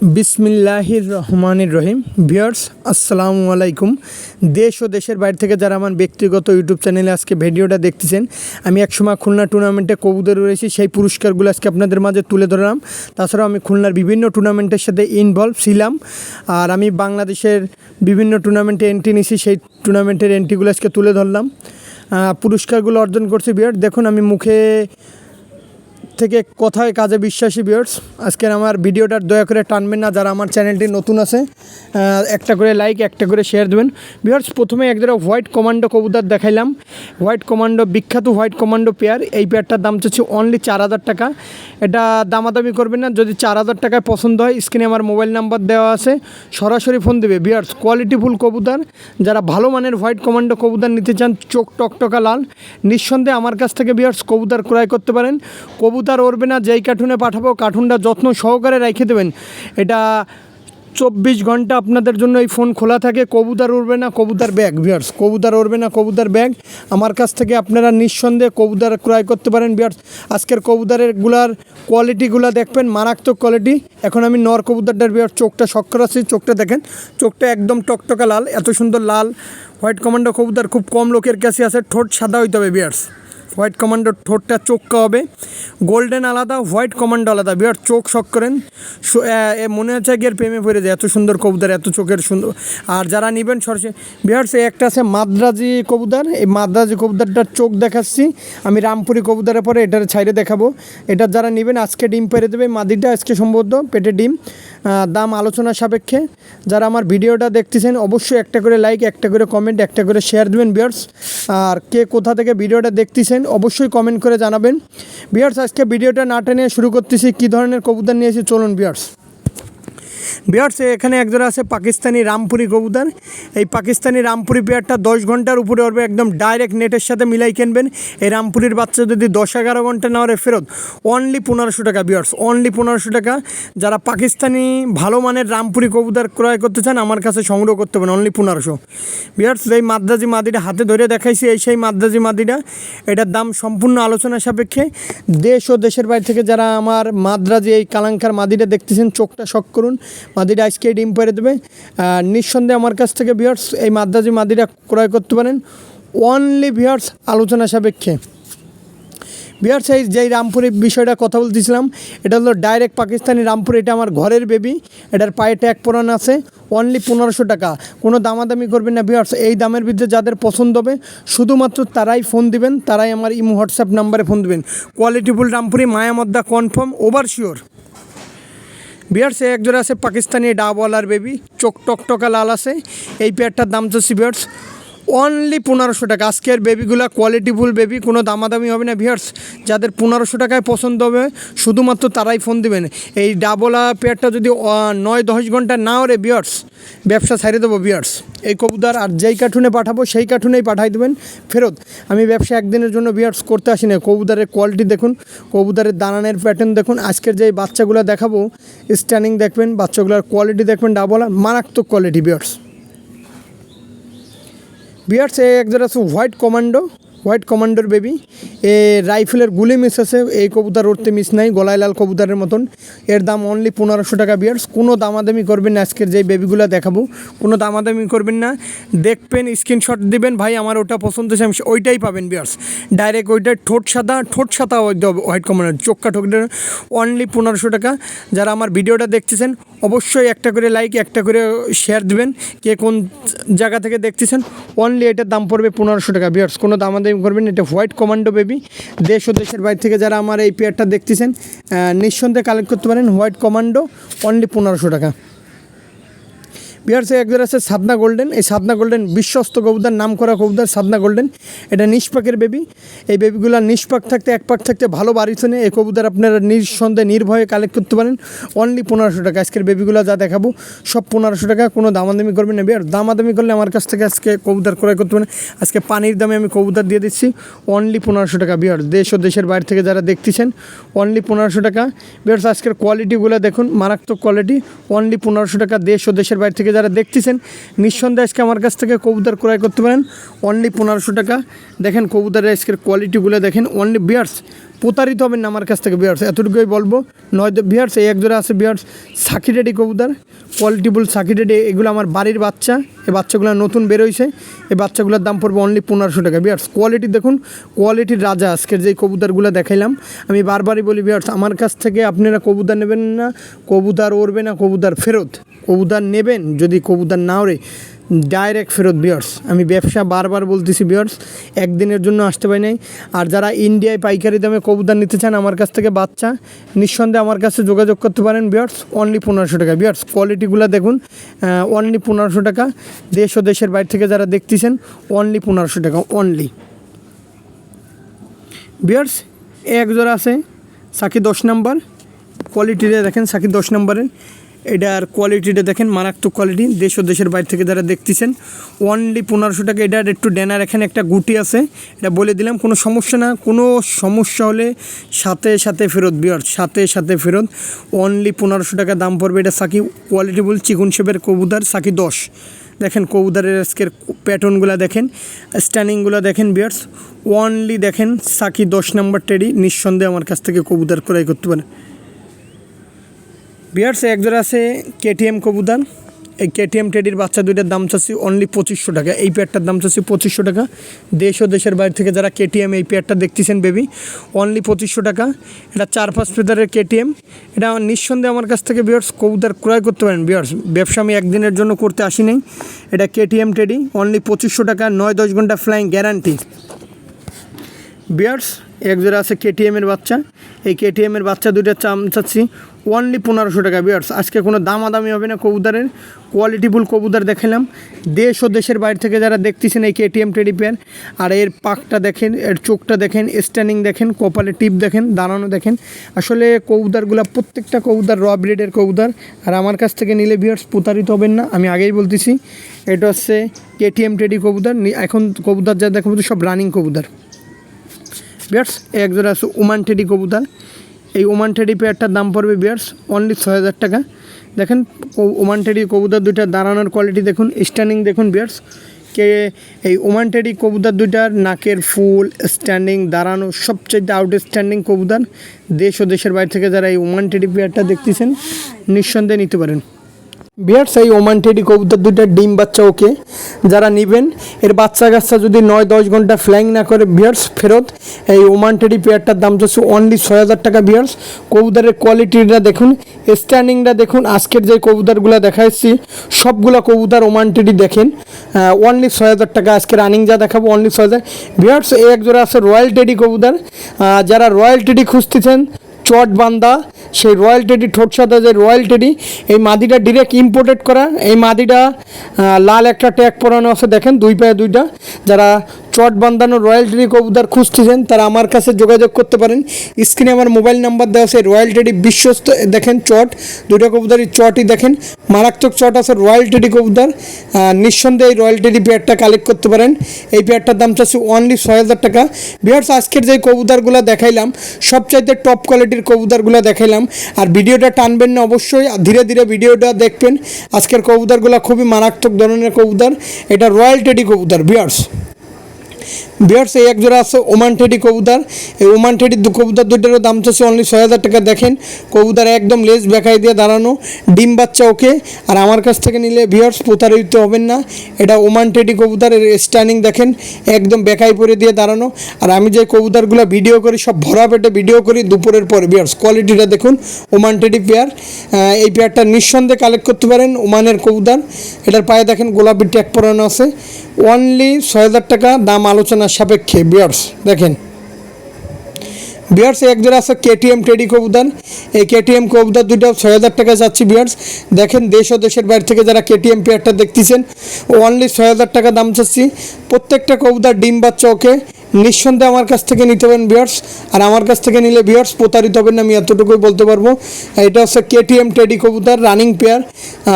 বিসমিল্লাহির রহমানির রহিম। ভিউয়ার্স, আসসালামু আলাইকুম। দেশ ও দেশের বাইরে থেকে যারা আমার ব্যক্তিগত ইউটিউব চ্যানেলে আজকে ভিডিওটা দেখতেছেন, আমি একসময় খুলনা টুর্নামেন্টে কবুতর রয়েছি, সেই পুরস্কারগুলো আজকে আপনাদের মাঝে তুলে ধরলাম। তাছাড়াও আমি খুলনার বিভিন্ন টুর্নামেন্টের সাথে ইনভলভ ছিলাম, আর আমি বাংলাদেশের বিভিন্ন টুর্নামেন্টে এন্ট্রি নিয়েছি, সেই টুর্নামেন্টের এন্ট্রিগুলো আজকে তুলে ধরলাম। পুরস্কারগুলো অর্জন করছি বিয়ার দেখুন, আমি মুখে থেকে কথায় কাজে বিশ্বাসী বিয়ার্স আজকের আমার ভিডিওটা দয়া করে টানবেন না, যারা আমার চ্যানেলটি নতুন আছে একটা করে লাইক একটা করে শেয়ার দেবেন। বিয়ার্স প্রথমে একজোড়া হোয়াইট কমান্ডো কবুতর দেখাইলাম। হোয়াইট কমান্ডো বিখ্যাত হোয়াইট কমান্ডো পেয়ার এই পেয়ারটার দাম চাচ্ছি অনলি চার হাজার টাকা। এটা দামাদামি করবেন না, যদি চার হাজার টাকায় পছন্দ হয় স্ক্রিনে আমার মোবাইল নাম্বার দেওয়া আছে। সরাসরি ফোন দেবে। বিয়ার্স কোয়ালিটিফুল কবুতর। যারা ভালো মানের হোয়াইট কমান্ডো কবুতর নিতে চান, চোখ টকটকা লাল। নিঃসন্দেহে আমার কাছ থেকে বিয়ার্স কবুতর ক্রয় করতে পারেন। কবুতর উড়বে না, যেই কার্টুনে পাঠাবো, কার্টুনটা যত্ন সহকারে রেখে দেবেন। এটা চব্বিশ ঘণ্টা আপনাদের জন্য এই ফোন খোলা থাকে। কবুতর উড়বে না, কবুতর ব্যাগ বিয়ার্স কবুতর উড়বে না, কবুতর ব্যাগ। আমার কাছ থেকে আপনারা নিঃসন্দেহে কবুতর ক্রয় করতে পারেন বিয়ার্স আজকের কবুতরেরগুলার কোয়ালিটিগুলো দেখবেন, মারাত্মক কোয়ালিটি এখন আমি নর কবুতরটার বিয়ার চোখটা শক্কর আছে চোখটা দেখেন। চোখটা একদম টকটকা লাল, এত সুন্দর লাল হোয়াইট কমান্ডো কবুতর খুব কম লোকের কাছে আছে, ঠোঁট সাদা হইতে হবে বিয়ার্স হোয়াইট কমান্ডোর ঠোঁটটা চোখকা হবে। গোল্ডেন আলাদা, হোয়াইট কমান্ডো আলাদা। বিরাট চোখ শখ করেন। মনে হচ্ছে গিয়ে প্রেমে পড়ে যায়, এত সুন্দর কবুতর, এত চোখের সুন্দর। আর যারা নেবেন সরষে বিহার সে একটা আছে মাদ্রাজি কবুতর। এই মাদ্রাজি কবুতরটার চোখ দেখাচ্ছি। আমি রামপুরি কবুতরের পরে এটার ছাইরে দেখাবো। এটা যারা নেবেন, আজকে ডিম পেরে দেবে। মাদিটা আজকে সম্ভবত পেটে ডিম। দাম আলোচনা সাপেক্ষে। যারা আমার ভিডিওটা দেখতেছেন, অবশ্যই একটা করে লাইক একটা করে কমেন্ট একটা করে শেয়ার দেবেন বিয়ার্স আর কে কোথা থেকে ভিডিওটা দেখতেছেন অবশ্যই কমেন্ট করে জানাবেন। বিয়ার্স, আজকে ভিডিওটা না টেনে শুরু করতেছি। কী ধরনের কবুতর নিয়েছি চলুন, বিয়ার্স। বিয়ার্স এখানে একজোড়া আছে পাকিস্তানি রামপুরি কবুতর। এই পাকিস্তানি রামপুরি পেয়ারটা দশ ঘণ্টার উপরে উঠবে একদম ডাইরেক্ট নেটের সাথে মিলাই কিনবেন। এই রামপুরির বাচ্চা যদি দশ এগারো ঘণ্টা নেওয়ারে ফেরত অনলি পনেরোশো টাকা বিয়ার্স অনলি পনেরোশো টাকা। যারা পাকিস্তানি ভালো মানের রামপুরি কবুতর ক্রয় করতে চান, আমার কাছে সংগ্রহ করতে পারেন অনলি পনেরোশো। বিয়ার্স এই মাদ্রাজি মাদিটা হাতে ধরে দেখাইছি, এই সেই মাদ্রাজি মাদিটা। এটার দাম সম্পূর্ণ আলোচনা সাপেক্ষে। দেশ ও দেশের বাইরে থেকে যারা আমার মাদ্রাজি এই কালাঙ্কার মাদিটা দেখতেছেন, চোখটা শখ করুন। মাদিটা আজকে ডিম পেরে দেবে। আর নিঃসন্দেহে আমার কাছ থেকে ভিওর্স এই মাদ্রাজি মাদিটা ক্রয় করতে পারেন। অনলি ভিওর্স আলোচনা সাপেক্ষে। বিহার সাইজ যেই রামপুরি বিষয়টা কথা বলতেছিলাম, এটা হলো ডাইরেক্ট পাকিস্তানি রামপুর, এটা আমার ঘরের বেবি এটার পায়ে ট্যাগ পরান আছে। অনলি পনেরোশো টাকা। কোনো দামাদামি করবেন না বিহার্স এই দামের ভিতরে যাদের পছন্দ হবে, শুধুমাত্র তারাই ফোন দিবেন, তারাই আমার ইমো, হোয়াটসঅ্যাপ নাম্বারে ফোন দিবেন। কোয়ালিটিফুল রামপুরি মায়ামদ্দা কনফার্ম ওভার শিওর বিয়ার্স এক আছে পাকিস্তানি ডাবওয়ালার বেবি, চোখ টকটকা লাল আছে। এই পেয়ারটার দাম চাচ্ছি বিয়ার্স অনলি পনেরোশো টাকা। আজকের বেবিগুলো কোয়ালিটিফুল বেবি কোনো দামাদামি হবে না ভিয়ার্স যাদের পনেরোশো টাকায় পছন্দ হবে, শুধুমাত্র তারাই ফোন দিবেন। এই ডাবলা পেয়ারটা যদি নয় দশ ঘণ্টা না ওরে বিয়ার্স ব্যবসা ছাড়ে দেবো বিয়ার্স এই কবুদার আর যেই কার্টুনে পাঠাবো, সেই কার্টুনেই পাঠাই দেবেন। ফেরত। আমি ব্যবসা একদিনের জন্য বিয়ার্স করতে আসি না। কবুদারের কোয়ালিটি দেখুন কবুদারের দানানের প্যাটার্ন দেখুন। আজকের যে বাচ্চাগুলো দেখাবো স্ট্যান্ডিং দেখবেন, বাচ্চাগুলোর কোয়ালিটি দেখবেন ডাবল মারাত্মক কোয়ালিটি বিয়ার্স বিয়ার্স এ এক জোড়া আছে white commando white commander baby. এ রাইফেলের গুলি মিস আছে, এই কবুতর উঠতে মিস নাই, গলায় লাল কবুতরের মতন। এর দাম অনলি পনেরোশো টাকা বিয়ার্স কোনো দামাদামি করবেন না আজকের যেই বেবিগুলো দেখাবো। কোনো দামাদামি করবেন না। দেখবেন স্ক্রিনশট দিবেন, ভাই, আমার ওটা পছন্দ হয়েছে, আমি ওইটাই পাবেন বিয়ার্স ডাইরেক্ট ওইটার ঠোঁট সাদা ঠোঁট সাদা হোয়াইট কমান্ডার চোখটা ঠোকটা অনলি পনেরোশো টাকা। যারা আমার ভিডিওটা দেখতেছেন, অবশ্যই একটা করে লাইক একটা করে শেয়ার দিবেন। কে কোন জায়গা থেকে দেখতেছেন অনলি এটার দাম পড়বে পনেরোশো টাকা বিয়ার্স কোনো দামাদামি করবেন, এটা হোয়াইট কমান্ডো বেবি। দেশ ও দেশের বাইরে থেকে যারা আমার এই পেয়ারটা দেখতেছেন নিঃসন্দেহে কালেক্ট করতে পারেন, হোয়াইট কমান্ডো অনলি পনেরোশো টাকা। বিহারসে একজন আছে সাদনা গোল্ডেন। এই সাদনা গোল্ডেন বিশ্বস্ত কবুদার নাম করা কবুদার সাদনা গোল্ডেন। এটা নিষ্পাকের বেবি এই বেবিগুলো নিষ্পাক থাকতে, এক পাক থাকতে ভালো বাড়িছনে এই কবুদার আপনারা নিঃসন্দেহে, নির্ভয়ে কালেক্ট করতে পারেন। অনলি পনেরোশো টাকা। আজকের বেবিগুলো যা দেখাবো, সব পনেরোশো টাকা। কোনো দামাদামি করবেন না। বিহার দামাদামি করলে আমার কাছ থেকে আজকে কবুদার ক্রয় করতে পারেন। আজকে পানির দামে আমি কবুদার দিয়ে দিচ্ছি। অনলি পনেরোশো টাকা। বিহার দেশ ও দেশের বাইরে থেকে যারা দেখতেছেন অনলি পনেরোশো টাকা। বিহার আজকের কোয়ালিটিগুলো দেখুন। মারাত্মক কোয়ালিটি অনলি পনেরোশো টাকা। দেশ ও দেশের বাইরে থেকে যারা দেখতেছেন, নিঃসন্দেহে আজকে আমার কাছ থেকে কবুতর ক্রয় করতে পারেন। অনলি পনেরোশো টাকা। দেখেন, কবুতরের আজকের কোয়ালিটিগুলো দেখেন অনলি বিয়ার্স প্রতারিত হবেন না আমার কাছ থেকে বিয়ার্স এতটুকুই বলব। নয় বিয়ার্স এই একজোড়া আছে বিয়ার্স সাকি রেডি কবুতর কোয়ালিটিফুল সাকি রেডি এগুলো আমার বাড়ির বাচ্চা। এই বাচ্চাগুলো নতুন বেরোইছে, এই বাচ্চাগুলোর দাম পড়বে অনলি পনেরোশো টাকা। বিয়ার্স কোয়ালিটি দেখুন কোয়ালিটির রাজা আজকের যেই কবুতরগুলো দেখাইলাম। আমি বারবারই বলি বিয়ার্স আমার কাছ থেকে আপনারা কবুতর নেবেন না, কবুতর ওড়বে না, কবুতর ফেরত। কবুতর নেবেন, যদি কবুতর না ওড়ে ডাইরেক্ট ফেরত বিয়ার্স। আমি ব্যবসা বারবার বলতেছি বিয়ার্স, একদিনের জন্য আসতে পারি নাই। আর যারা ইন্ডিয়ায় পাইকারি দামে কবুতর নিতে চান, আমার কাছ থেকে বাচ্চা, নিঃসন্দেহে আমার কাছে যোগাযোগ করতে পারেন বিয়ার্স অনলি পনেরোশো টাকা। বিয়ার্স কোয়ালিটিগুলো দেখুন অনলি পনেরোশো টাকা। দেশ ও দেশের বাইরে থেকে যারা দেখতেছেন অনলি পনেরোশো টাকা অনলি বিয়ার্স, এক জোড়া আছে সাকি দশ নাম্বার। কোয়ালিটিটা দেখেন সাকি দশ নাম্বারের। এটার কোয়ালিটিটা দেখেন, মারাত্মক কোয়ালিটি দেশ ও দেশের বাইরে থেকে যারা দেখতেছেন অনলি পনেরোশো টাকা এটার একটু ড্যানার এখানে একটা গুটি আছে, এটা বলে দিলাম, কোনো সমস্যা না, কোনো সমস্যা হলে সাথে সাথে ফেরত, বিয়ার, সাথে সাথে ফেরত অনলি পনেরোশো টাকা দাম পড়বে এটা সাকি কোয়ালিটি বল চিকুন শেপের কবুদার সাকি দশ। দেখেন কবুদারের আজকের প্যাটার্নগুলো দেখেন স্ট্যান্ডিংগুলো দেখেন, বিয়ার্স ওয়ানলি দেখেন সাকি দশ নম্বর টেডি নিঃসন্দেহে আমার কাছ থেকে কবুদার ক্রয় করতে পারেন বিয়ার্স একজোড়া আছে কেটিএম কবুদার এই কেটিএম টেডির বাচ্চা দুইটার দাম চাচ্ছি অনলি পঁচিশশো টাকা। এই পেয়ারটার দাম চাচ্ছি পঁচিশশো টাকা। দেশ ও দেশের বাইরে থেকে যারা কেটিএম এই পেয়ারটা দেখতেছেন বেবি অনলি পঁচিশশো টাকা। এটা চার পাঁচ ফেদারের কেটিএম। এটা নিঃসন্দেহে আমার কাছ থেকে বিয়ার্স কবুদার ক্রয় করতে পারেন। বিয়ার্স ব্যবসা আমি একদিনের জন্য করতে আসি নাই। এটা কেটিএম টেডি অনলি পঁচিশশো টাকা, নয় দশ ঘণ্টা ফ্লাইং গ্যারান্টি বিয়ার্স এক জোড়া আছে কেটিএমের বাচ্চা। এই কেটিএমের বাচ্চা দুইটা চাম চাচ্ছি অনলি পনেরোশো টাকা বিয়ার্স আজকে কোনো দামাদামি হবে না কবুদারের কোয়ালিটিফুল কবুদার দেখালাম। দেশ ও দেশের বাইরে থেকে যারা দেখতেছেন এই কেটিএম টেডি পেয়ার আর এর পাকটা দেখেন, এর চোখটা দেখেন স্ট্যান্ডিং দেখেন, কপালে টিপ দেখেন, দাঁড়ানো দেখেন। আসলে কবুদারগুলো প্রত্যেকটা কবুদার র ব্রিডের কবুদার আর আমার কাছ থেকে নিলে বিয়ার্স প্রতারিত হবেন না, আমি আগেই বলতেছি, এটা হচ্ছে কেটিএম টেডি কবুদার নি- এখন কবুদার যা দেখাবো সব রানিং কবুদার বিয়ার্স এক জোড়া আছে ওমান টেডি কবুতর। এই ওমান টেডি পেয়ারটার দাম পড়বে বিয়ার্স অনলি ছয় হাজার টাকা। দেখেন ওমান টেডি কবুতর দুইটা দাঁড়ানোর কোয়ালিটি দেখুন স্ট্যান্ডিং দেখুন বিয়ার্স। কে এই ওমান টেডি কবুতর দুইটার নাকের ফুল স্ট্যান্ডিং দাঁড়ানো সবচেয়ে আউটস্ট্যান্ডিং কবুতর। দেশ ও দেশের বাইরে থেকে যারা এই ওমান টেডি পেয়ারটা দেখতেছেন, নিঃসন্দেহে নিতে পারেন। বিয়ার্স এই ওমান টেডি কবুতর, দুইটা ডিম বাচ্চা, ওকে। যারা নেবেন, এর বাচ্চা কাচ্চা যদি নয়, দশ ঘণ্টা ফ্লাইং না করে বিয়ার্স ফেরত। এই ওমান টেডি পেয়ারটার দাম যাচ্ছে অনলি ছয় হাজার টাকা বিয়ার্স কবুতরের কোয়ালিটিটা দেখুন স্ট্যান্ডিংটা দেখুন, আজকের যে কবুতরগুলো দেখাচ্ছি সবগুলো কবুতর ওমান টেডি দেখেন। অনলি ছয় হাজার টাকা, আজকে রানিং যা দেখাবো অনলি ছয় হাজার। বিয়ার্স এক জোড়া আছে রয়্যাল টেডি কবুতর। যারা রয়্যাল টেডি খুঁজতেছেন, চট বান্দা সেই রয়্যাল টেডি ঠোঁট সাদা যে রয়্যাল টেডি, এই মাদিটা ডিরেক্ট ইম্পোর্টেড করা। এই মাদিটা লাল একটা ট্যাগ পরানো আছে, দেখেন, দুই পায়ে দুইটা। যারা চট বান্ধানো রয়্যাল টেডি কবুতর খুঁজতেছেন, তারা আমার কাছে যোগাযোগ করতে পারেন। স্ক্রিনে আমার মোবাইল নাম্বার দেওয়া আছে, রয়্যাল টেডি বিশ্বস্ত, দেখেন, চট। দুইটা কবুতরই চটই দেখেন। মারাত্মক চট আছে রয়্যাল টেডি কবুতর। নিঃসন্দেহে এই রয়্যাল টেডি পেয়ারটা কালেক্ট করতে পারেন। এই পেয়ারটার দাম চাচ্ছি অনলি ছয় হাজার টাকা। বিহার্স, আজকের যে কবুতরগুলো দেখাইলাম, সবচাইতে টপ কোয়ালিটির কবুতরগুলো দেখাইলাম। আর ভিডিওটা টানবেন না অবশ্যই। আর ধীরে ধীরে ভিডিওটা দেখবেন। আজকের কবুতরগুলো খুবই মারাত্মক ধরনের কবুতর। এটা রয়্যাল টেডি কবুতর, বিয়ার্স। বিয়ার্স, এই এক জোড়া আছে ওমান টেডি কবুতর। এই ওমান দু কবুতর, দুইটারও দাম চাচ্ছে অনলি ছয় হাজার টাকা। দেখেন, কবুতর একদম লেজ বেকাই দিয়ে দাঁড়ানো, ডিম বাচ্চা ওকে আর আমার কাছ থেকে নিলে বিয়ার্স প্রতারিত হবেন না। এটা ওমান টেডি কবুতর এর স্ট্যান্ডিং দেখেন, একদম বেকাই পরে দিয়ে দাঁড়ানো। আর আমি যে কবুতরগুলো ভিডিও করি, সব ভরা পেটে ভিডিও করি দুপুরের পরে। বিয়ার্স কোয়ালিটিটা দেখুন, ওমান টেডি পেয়ার এই পেয়ারটা নিঃসন্দেহে কালেক্ট করতে পারেন ওমানের কবুতর। এটার পায়ে দেখেন গোলাপি ট্যাগ পরানো আছে। অনলি ছয় হাজার টাকা, দাম আলোচনার সাপেক্ষে বিয়ার্স, দেখেন। বিয়ার্স এক জোড়া আছে কেটিএম টেডি কবুদান এই কেটিএম কবুদার দুটো ছয় হাজার টাকা যাচ্ছে বিয়ার্স। দেখেন দেশ ও দেশের বাইরে থেকে যারা কেটিএম পেয়ারটা দেখতেছেন অনলি ছয় হাজার টাকা দাম চাচ্ছি। প্রত্যেকটা কবুদার ডিম বাচ্চা ওকে নিঃসন্দেহে আমার কাছ থেকে নিতে পারেন বিয়ার্স আর আমার কাছ থেকে নিলে বিয়ার্স প্রতারিত হবেন না, আমি এতটুকুই বলতে পারব। এটা হচ্ছে কেটিএম টেডি কবুতর রানিং পেয়ার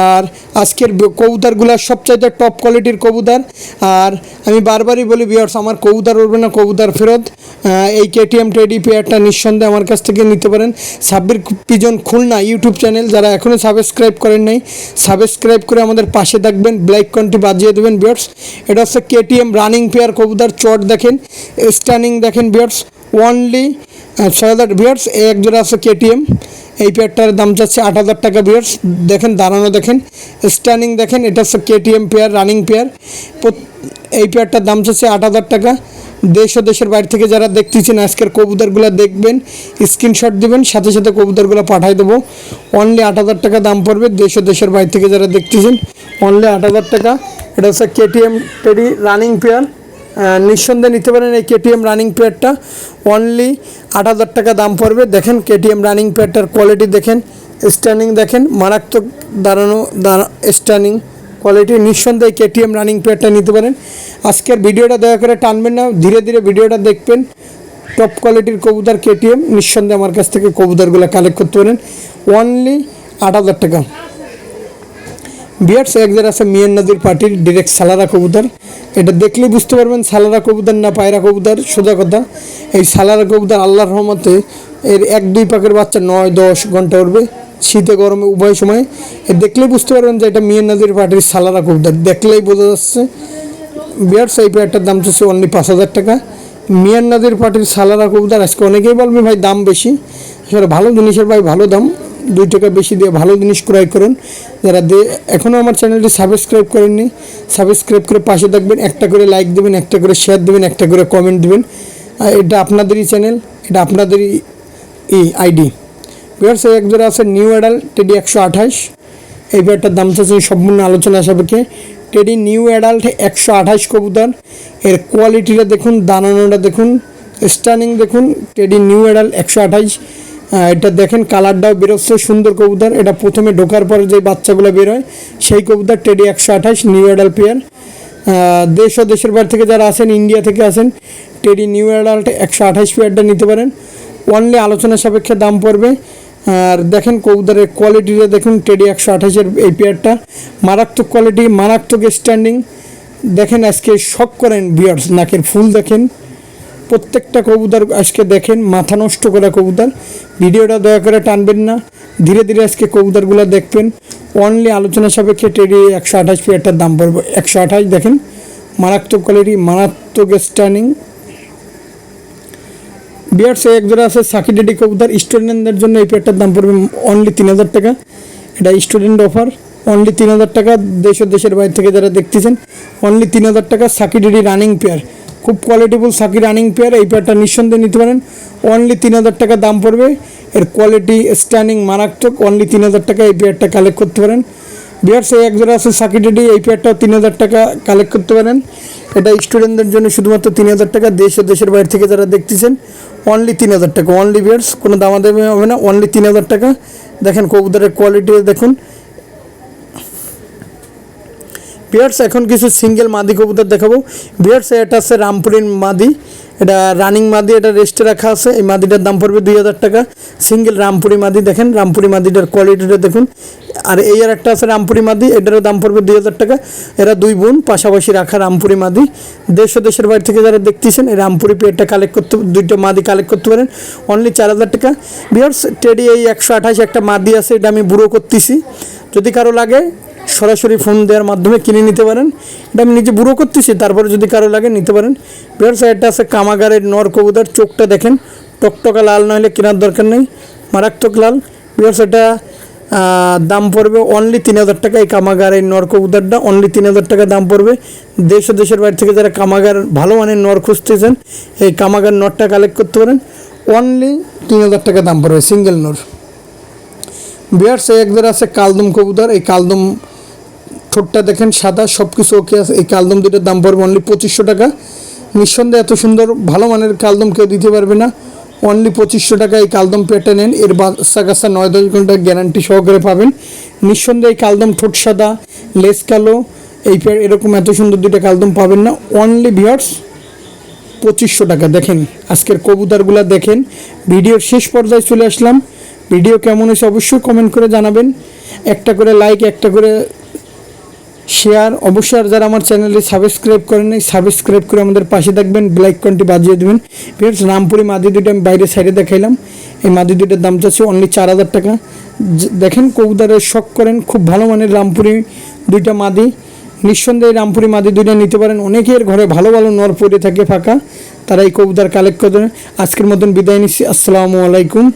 আর আজকের কবুতরগুলোর সবচাইতে টপ কোয়ালিটির কবুতর। আর আমি বারবারই বলি বিয়ার্স আমার কবুতর উঠবে না, কবুতর ফেরত। এই কেটিএম টেডি পেয়ারটা নিঃসন্দেহে আমার কাছ থেকে নিতে পারেন। Sabbir pigeon Khulna YouTube channel যারা এখনও সাবস্ক্রাইব করেন নাই সাবস্ক্রাইব করে আমাদের পাশে থাকবেন ব্ল্যাক কন্টি বাজিয়ে দেবেন বিয়ার্স এটা হচ্ছে কেটিএম রানিং পেয়ার কবুতর, চট দেখেন। স্ট্যান্ডিং দেখেন বিয়ার্স অনলি ছয় হাজার বিয়ার্স এই এক জোড়া আছে কেটিএম এই পেয়ারটার দাম যাচ্ছে আট হাজার টাকা বিয়ার্স দেখেন, দাঁড়ানো দেখেন। স্ট্যান্ডিং দেখেন, এটা হচ্ছে কেটিএম পেয়ার রানিং পেয়ার এই পেয়ারটার দাম যাচ্ছে আট হাজার টাকা। দেশ ও দেশের বাইরে থেকে যারা দেখতেছেন, আজকের কবুতরগুলো দেখবেন স্ক্রিনশট দিবেন, সাথে সাথে কবুতরগুলো পাঠাই দেবো। অনলি আট হাজার টাকা দাম পড়বে দেশ ও দেশের বাইরে থেকে যারা দেখতেছেন অনলি আট হাজার টাকা। এটা হচ্ছে কেটিএম টেডি রানিং পেয়ার নিঃসন্দেহে নিতে পারেন এই কেটিএম রানিং পেয়ারটা অনলি আট হাজার টাকা দাম পড়বে। দেখেন কেটিএম রানিং পেয়ারটার কোয়ালিটি দেখেন স্ট্যান্ডিং দেখেন, মারাত্মক দাঁড়ানো, দাঁড়া স্ট্যান্ডিং কোয়ালিটি নিঃসন্দেহে কেটিএম রানিং পেয়ারটা নিতে পারেন। আজকের ভিডিওটা দয়া করে টানবেন না, ধীরে ধীরে ভিডিওটা দেখবেন। টপ কোয়ালিটির কবুতর কেটিএম নিঃসন্দেহে আমার কাছ থেকে কবুতরগুলো কালেক্ট করতে পারেন। অনলি আট হাজার টাকা। বিয়ার্স একদের আছে মিয়ান নদীর পার্টির ডিরেক্ট সালারা কবুতর। এটা দেখলেই বুঝতে পারবেন সালারা কবুতর না পায়রা কবুতর, সোজা কথা। এই সালারা কবুতর আল্লাহর রহমতে এর এক দুই পাকের বাচ্চা নয়, দশ ঘণ্টা উঠবে শীতে, গরমে, উভয় সময়। দেখলেই বুঝতে পারবেন যে এটা মিয়ান নদীর পার্টির সালারা কবুতর। দেখলেই বোঝা যাচ্ছে বিয়ার্স এই পেয়ারটার দাম চলছে অনলি পাঁচ হাজার টাকা। মিয়ান নদীর পার্টির সালারা কবুতর আজকে অনেকেই বলবে, ভাই, দাম বেশি। আসলে ভালো জিনিসের ভাই, ভালো দাম। দুই টাকা বেশি দিয়ে ভালো জিনিস ক্রয় করুন। যারা এখনও আমার চ্যানেলটি সাবস্ক্রাইব করেননি, সাবস্ক্রাইব করে পাশে থাকবেন, একটা করে লাইক দেবেন, একটা করে শেয়ার দেবেন, একটা করে কমেন্ট দেবেন। এটা আপনাদেরই চ্যানেল এটা আপনাদেরই ই আইডি বিহার সে এক জোড়া আছে নিউ অ্যাডাল টেডি একশো আঠাশ। এই পেয়ারটার দাম চাচ্ছে সম্পূর্ণ আলোচনা সাপেক্ষে। টেডি নিউ অ্যাডাল্ট একশো আঠাশ কবুতর। এর কোয়ালিটিটা দেখুন, দানানোটা দেখুন স্টার্নিং দেখুন। টেডি নিউ অ্যাডাল্ট একশো আঠাশ। এটা দেখেন কালারটাও বেরোচ্ছে, সুন্দর কবুতর। এটা প্রথমে ঢোকার পরে যে বাচ্চাগুলো বেরোয়, সেই কবুতর টেডি একশো আঠাশ নিউ অ্যাডাল পেয়ার দেশ ও দেশের বাইরে থেকে যারা আসেন ইন্ডিয়া থেকে আসেন টেডি নিউ অ্যাডাল্ট একশো আঠাশ পেয়ারটা নিতে পারেন। অনলি আলোচনা সাপেক্ষে দাম পড়বে। আর দেখেন কবুতরের কোয়ালিটিটা দেখুন টেডি একশো আঠাশের এই পেয়ারটা মারাত্মক কোয়ালিটি মারাত্মক স্ট্যান্ডিং দেখেন আজকে শখ করেন বিয়ার্স নাকের ফুল দেখেন। প্রত্যেকটা কবুতর আজকে দেখেন, মাথা নষ্ট করা কবুতর। ভিডিওটা দয়া করে টানবেন না। ধীরে ধীরে আজকে কবুতরগুলো দেখবেন। অনলি আলোচনা সাপেক্ষে টেডি একশো আঠাশ পেয়ারটার দাম পড়বে। একশো আঠাশ দেখেন, মারাত্মক কোয়ালিটি মারাত্মক স্ট্যান্ডিং বিয়ার সে এক জোড়া আছে, সাকি ডেডি কবুতর। স্টুডেন্টদের জন্য এই পেয়ারটার দাম পড়বে অনলি তিন হাজার টাকা। এটা স্টুডেন্ট অফার অনলি তিন হাজার টাকা। দেশ দেশের বাইরে থেকে যারা দেখতেছেন অনলি তিন হাজার টাকা সাকি ডেডি রানিং পেয়ার খুব কোয়ালিটিফুল সাকি রানিং পেয়ার এই পেয়ারটা নিঃসন্দেহে নিতে পারেন। অনলি তিন হাজার টাকা দাম পড়বে। এর কোয়ালিটি স্ট্যান্ডিং মারাত্মক অনলি তিন হাজার টাকা এই পেয়ারটা কালেক্ট করতে পারেন। বিয়ার সে এক জোড়া আছে সাকি ডেডি এই পেয়ারটাও তিন হাজার টাকা কালেক্ট করতে পারেন। এটা স্টুডেন্টদের জন্য শুধুমাত্র তিন হাজার টাকা, দেশ ও দেশের বাইরে থেকে যারা দেখতেছেন অনলি তিন হাজার টাকা। অনলি বিয়ার্স কোনো দামাদামি হবে না অনলি তিন হাজার টাকা। দেখেন কবুতরের কোয়ালিটি দেখুন। বিয়ার্স, এখন কিছু সিঙ্গেল মাদি কবুতর দেখাবো। বিয়ার্স, এটা আছে রামপুরিন মাদি। এটা রানিং মাদি, এটা রেস্টে রাখা আছে। এই মাদিটার দাম পড়বে দুই হাজার টাকা। সিঙ্গেল রামপুরি মাদি দেখেন, রামপুরি মাদিটার কোয়ালিটিটা দেখুন। আর এই আর একটা আছে রামপুরি মাদি, এটারও দাম পড়বে দুই হাজার টাকা। এরা দুই বোন, পাশাপাশি রাখা রামপুরি মাদি। দেশ ও দেশের বাইরে থেকে যারা দেখতেছেন, এই রামপুরি পেয়ারটা কালেক্ট করতে, দুইটা মাদি কালেক্ট করতে পারেন। অনলি চার হাজার টাকা। বিয়ার্স টেডি এই একশো আঠাশ একটা মাদি আছে, এটা আমি বুড়ো করতেছি। যদি কারও লাগে সরাসরি ফোন দেওয়ার মাধ্যমে কিনে নিতে পারেন। এটা আমি নিজে বুড়ো করতেছি, তারপরে যদি কারও লাগে নিতে পারেন। বিহার সাইডটা আছে কামাগারের নর কবুতর, চোখটা দেখেন। টকটকা লাল, নইলে কেনার দরকার নেই। মারাত্মক লাল। বিহার সেটা দাম পড়বে অনলি তিন হাজার টাকা। এই কামাগার এই নর কবুতরটা অনলি তিন হাজার টাকা দাম পড়বে। দেশ দেশের বাইরে থেকে যারা কামাগার, ভালো মানের নর খুঁজতেছেন, এই কামাগার নরটা কালেক্ট করতে পারেন। অনলি তিন হাজার টাকা দাম পড়বে সিঙ্গেল নর। বিহার সে একদের আছে কালদম কবুতর। এই কালদম ঠোঁটটা দেখেন সাদা সব কিছু ওকে আছে। এই কালদম দুটোর দাম পড়বে অনলি পঁচিশশো টাকা। নিঃসন্দেহে এত সুন্দর, ভালো মানের কালদম কেউ দিতে পারবে না। অনলি পঁচিশশো টাকা এই কালদম পেটে নেন। এর বাচ্চা কাচ্চা নয় দশ ঘণ্টা গ্যারান্টি সহকারে পাবেন। নিঃসন্দেহে এই কালদম ঠোঁট সাদা লেস কালো, এই পেয়ার এরকম এত সুন্দর দুইটা কালদম পাবেন না। অনলি ভিয়ার্স পঁচিশশো টাকা। দেখেন, আজকের কবুতরগুলো দেখেন। ভিডিওর শেষ পর্যায়ে চলে আসলাম। ভিডিও কেমন হয়েছে অবশ্যই কমেন্ট করে জানাবেন। একটা করে লাইক একটা করে শেয়ার অবশ্যই আর যারা আমার চ্যানেলটি সাবস্ক্রাইব করেন নাই সাবস্ক্রাইব করে আমাদের পাশে থাকবেন ব্ল্যাক কনটি বাজিয়ে দেবেন। ফ্রেন্ডস রামপুরি মাদি দুটো আমি বাইরে সাইডে দেখাইলাম। এই মাদি দুটোর দাম চাচ্ছে অনলি চার হাজার টাকা। দেখেন কবুতরের শখ করেন, খুব ভালো মানের রামপুরি দুইটা মাদি। নিঃসন্দেহে রামপুরি মাদি দুইটা নিতে পারেন। অনেকের ঘরে ভালো ভালো নর পড়ে থাকে ফাঁকা, তারা এই কবুতর কালেক্ট করে আজকের মতন বিদায় নিচ্ছি। আসসালামু আলাইকুম।